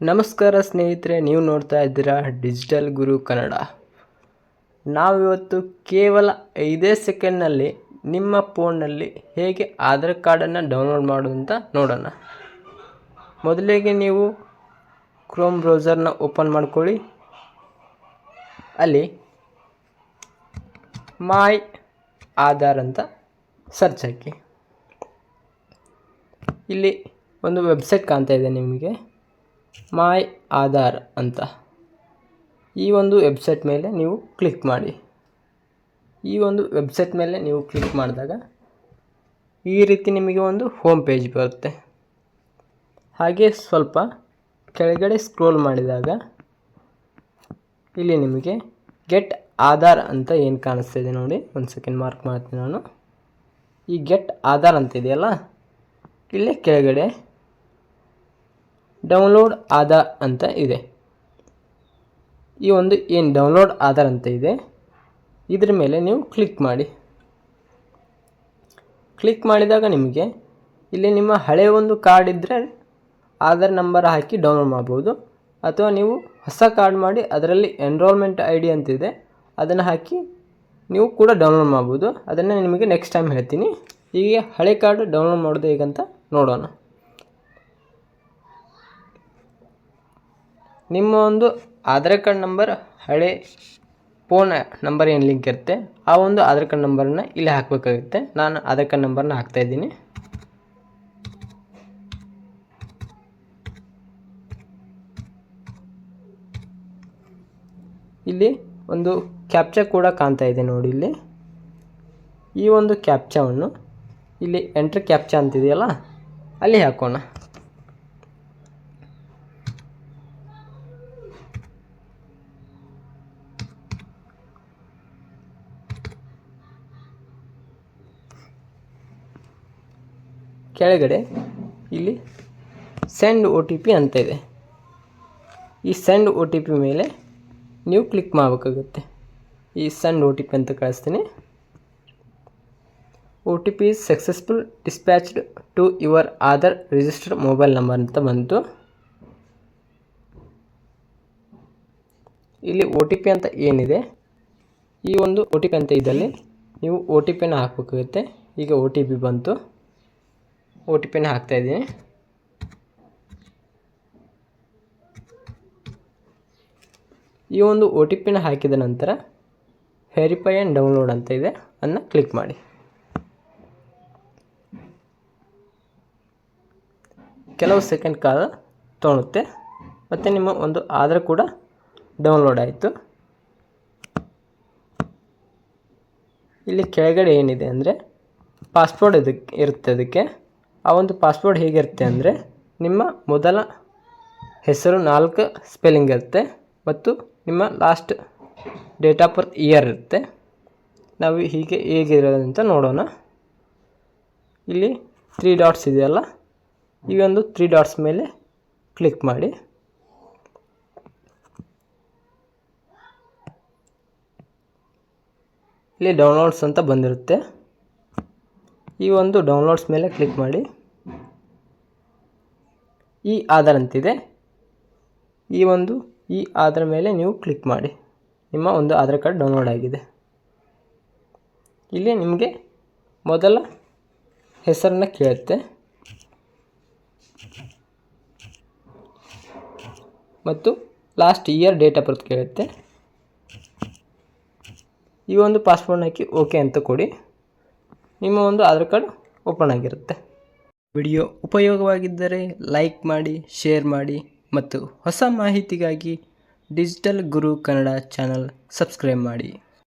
ನಮಸ್ಕಾರ ಸ್ನೇಹಿತರೆ, ನೀವು ನೋಡ್ತಾ ಇದ್ದೀರಾ ಡಿಜಿಟಲ್ ಗುರು ಕನ್ನಡ ನಾವಿವತ್ತು ಕೇವಲ ಐದೇ ಸೆಕೆಂಡ್ನಲ್ಲಿ ನಿಮ್ಮ ಫೋನ್ನಲ್ಲಿ ಹೇಗೆ ಆಧಾರ್ ಕಾರ್ಡನ್ನು ಡೌನ್ಲೋಡ್ ಮಾಡೋದು ಅಂತ ನೋಡೋಣ. ಮೊದಲಿಗೆ ನೀವು ಕ್ರೋಮ್ ಬ್ರೌಸರ್ನ ಓಪನ್ ಮಾಡ್ಕೊಳ್ಳಿ. ಅಲ್ಲಿ ಮೈ ಆಧಾರ್ ಅಂತ ಸರ್ಚ್ ಹಾಕಿ. ಇಲ್ಲಿ ಒಂದು ವೆಬ್ಸೈಟ್ ಕಾಣ್ತಾ ಇದೆ ನಿಮಗೆ. ಮಾಯ್ ಆಧಾರ್ ಅಂತ. ಈ ಒಂದು ವೆಬ್ಸೈಟ್ ಮೇಲೆ ನೀವು ಕ್ಲಿಕ್ ಮಾಡಿ. ಈ ಒಂದು ವೆಬ್ಸೈಟ್ ಮೇಲೆ ನೀವು ಕ್ಲಿಕ್ ಮಾಡಿದಾಗ ಈ ರೀತಿ ನಿಮಗೆ ಒಂದು ಹೋಮ್ ಪೇಜ್ ಬರುತ್ತೆ. ಹಾಗೆ ಸ್ವಲ್ಪ ಕೆಳಗಡೆ ಸ್ಕ್ರೋಲ್ ಮಾಡಿದಾಗ ಇಲ್ಲಿ ನಿಮಗೆ ಗೆಟ್ ಆಧಾರ್ ಅಂತ ಏನು ಕಾಣಿಸ್ತಾ ಇದೆ ನೋಡಿ. ಒಂದು ಸೆಕೆಂಡ್ ಮಾರ್ಕ್ ಮಾಡ್ತೀನಿ ನಾನು. ಈ ಗೆಟ್ ಆಧಾರ್ ಅಂತ ಇದೆಯಲ್ಲ, ಇಲ್ಲೇ ಕೆಳಗಡೆ ಡೌನ್ಲೋಡ್ ಆಧಾರ್ ಅಂತ ಇದೆ. ಈ ಒಂದು ಏನು ಡೌನ್ಲೋಡ್ ಆಧಾರ್ ಅಂತ ಇದೆ. ಇದ್ರ ಮೇಲೆ ನೀವು ಕ್ಲಿಕ್ ಮಾಡಿ. ಕ್ಲಿಕ್ ಮಾಡಿದಾಗ ನಿಮಗೆ ಇಲ್ಲಿ ನಿಮ್ಮ ಹಳೆಯ ಒಂದು ಕಾರ್ಡ್ ಇದ್ದರೆ ಆಧಾರ್ ನಂಬರ್ ಹಾಕಿ ಡೌನ್ಲೋಡ್ ಮಾಡ್ಬೋದು. ಅಥವಾ ನೀವು ಹೊಸ ಕಾರ್ಡ್ ಮಾಡಿ ಅದರಲ್ಲಿ ಎನ್ರೋಲ್ಮೆಂಟ್ ಐ ಡಿ ಅಂತಿದೆ ಅದನ್ನು ಹಾಕಿ ನೀವು ಕೂಡ ಡೌನ್ಲೋಡ್ ಮಾಡ್ಬೋದು. ಅದನ್ನು ನಿಮಗೆ ನೆಕ್ಸ್ಟ್ ಟೈಮ್ ಹೇಳ್ತೀನಿ. ಈಗ ಹಳೆ ಕಾರ್ಡ್ ಡೌನ್ಲೋಡ್ ಮಾಡೋದು ಹೇಗಂತ ನೋಡೋಣ. ನಿಮ್ಮ ಒಂದು ಆಧಾರ್ ಕಾರ್ಡ್ ನಂಬರ್, ಹಳೆ ಫೋನ್ ನಂಬರ್ ಏನು ಲಿಂಕ್ ಇರುತ್ತೆ, ಆ ಒಂದು ಆಧಾರ್ ಕಾರ್ಡ್ ನಂಬರನ್ನು ಇಲ್ಲಿ ಹಾಕಬೇಕಾಗುತ್ತೆ. ನಾನು ಆಧಾರ್ ಕಾರ್ಡ್ ನಂಬರ್ನ ಹಾಕ್ತಾಯಿದ್ದೀನಿ ಇಲ್ಲಿ ಒಂದು ಕ್ಯಾಪ್ಚಾ ಕೂಡ ಕಾಣ್ತಾ ಇದೆ ನೋಡಿ ಇಲ್ಲಿ. ಈ ಒಂದು ಕ್ಯಾಪ್ಚಾವನ್ನು ಇಲ್ಲಿ ಎಂಟ್ರ್ ಕ್ಯಾಪ್ಚಾ ಅಂತಿದೆಯಲ್ಲ, ಅಲ್ಲಿ ಹಾಕೋಣ. ಕೆಳಗಡೆ ಇಲ್ಲಿ ಸೆಂಡ್ ಒ ಟಿ ಪಿ ಅಂತ ಇದೆ. ಈ ಸೆಂಡ್ ಒ ಟಿ ಪಿ ಮೇಲೆ ನೀವು ಕ್ಲಿಕ್ ಮಾಡಬೇಕಾಗುತ್ತೆ. ಈ ಸೆಂಡ್ ಒ ಟಿ ಪಿ ಅಂತ ಕಳಿಸ್ತೀನಿ. O T P is successful dispatched to your Aadhaar registered mobile number ಅಂತ ಬಂತು. ಇಲ್ಲಿ ಒ ಟಿ ಪಿ ಅಂತ ಏನಿದೆ? ಈ ಒಂದು ಒ ಟಿ ಪಿ ಅಂತ ಇದ್ದಲ್ಲಿ ನೀವು ಒ ಟಿ ಪಿನ ಹಾಕಬೇಕಾಗುತ್ತೆ. ಈಗ ಒ ಟಿ ಪಿ ಬಂತು. ಒ ಟಿ ಪಿನ ಹಾಕ್ತಾಯಿದ್ದೀನಿ ಈ ಒಂದು ಒ ಟಿ ಪಿನ ಹಾಕಿದ ನಂತರ ವೆರಿಫೈ ಆ್ಯಂಡ್ ಡೌನ್ಲೋಡ್ ಅಂತ ಇದೆ. ಅದನ್ನು ಕ್ಲಿಕ್ ಮಾಡಿ. ಕೆಲವು ಸೆಕೆಂಡ್ ಕಾಲ ತೊಗೊಳುತ್ತೆ ಮತ್ತು ನಿಮ್ಮ ಒಂದು ಆಧಾರ್ ಕೂಡ ಡೌನ್ಲೋಡ್ ಆಯಿತು. ಇಲ್ಲಿ ಕೆಳಗಡೆ ಏನಿದೆ ಅಂದರೆ ಪಾಸ್ಪೋರ್ಟ್ ಇದಕ್ಕೆ ಇರುತ್ತೆ ಅದಕ್ಕೆ. ಆ ಒಂದು ಪಾಸ್ವರ್ಡ್ ಹೇಗಿರುತ್ತೆ ಅಂದರೆ ನಿಮ್ಮ ಮೊದಲ ಹೆಸರು ನಾಲ್ಕು ಸ್ಪೆಲ್ಲಿಂಗ್ ಇರುತ್ತೆ ಮತ್ತು ನಿಮ್ಮ last date of birth year ಇರುತ್ತೆ. ನಾವು ಹೀಗೆ ಹೇಗಿರೋದಂತ ನೋಡೋಣ. ಇಲ್ಲಿ ತ್ರೀ ಡಾಟ್ಸ್ ಇದೆಯಲ್ಲ? ಈ ಒಂದು ತ್ರೀ ಡಾಟ್ಸ್ ಮೇಲೆ ಕ್ಲಿಕ್ ಮಾಡಿ. ಇಲ್ಲಿ ಡೌನ್ಲೋಡ್ಸ್ ಅಂತ ಬಂದಿರುತ್ತೆ. ಈ ಒಂದು ಡೌನ್ಲೋಡ್ಸ್ ಮೇಲೆ ಕ್ಲಿಕ್ ಮಾಡಿ. ಈ ಆಧಾರ್ ಅಂತಿದೆ. ಈ ಒಂದು, ಈ ಆಧಾರ್ ಮೇಲೆ ನೀವು ಕ್ಲಿಕ್ ಮಾಡಿ. ನಿಮ್ಮ ಒಂದು ಆಧಾರ್ ಕಾರ್ಡ್ ಡೌನ್ಲೋಡ್ ಆಗಿದೆ. ಇಲ್ಲಿ ನಿಮಗೆ ಮೊದಲ ಹೆಸರನ್ನ ಕೇಳುತ್ತೆ. ಮತ್ತು last year date of birth ಕೇಳುತ್ತೆ. ಈ ಒಂದು ಪಾಸ್ಪೋರ್ಟ್ನ ಹಾಕಿ ಓಕೆ ಅಂತ ಕೊಡಿ. ನಿಮ್ಮ ಒಂದು ಆಧಾರ್ ಕಾರ್ಡ್ ಓಪನ್ ಆಗಿರುತ್ತೆ. ವಿಡಿಯೋ ಉಪಯೋಗವಾಗಿದ್ದರೆ ಲೈಕ್ ಮಾಡಿ, ಶೇರ್ ಮಾಡಿ ಮತ್ತು ಹೊಸ ಮಾಹಿತಿಗಾಗಿ digital Guru Kannada channel subscribe ಮಾಡಿ.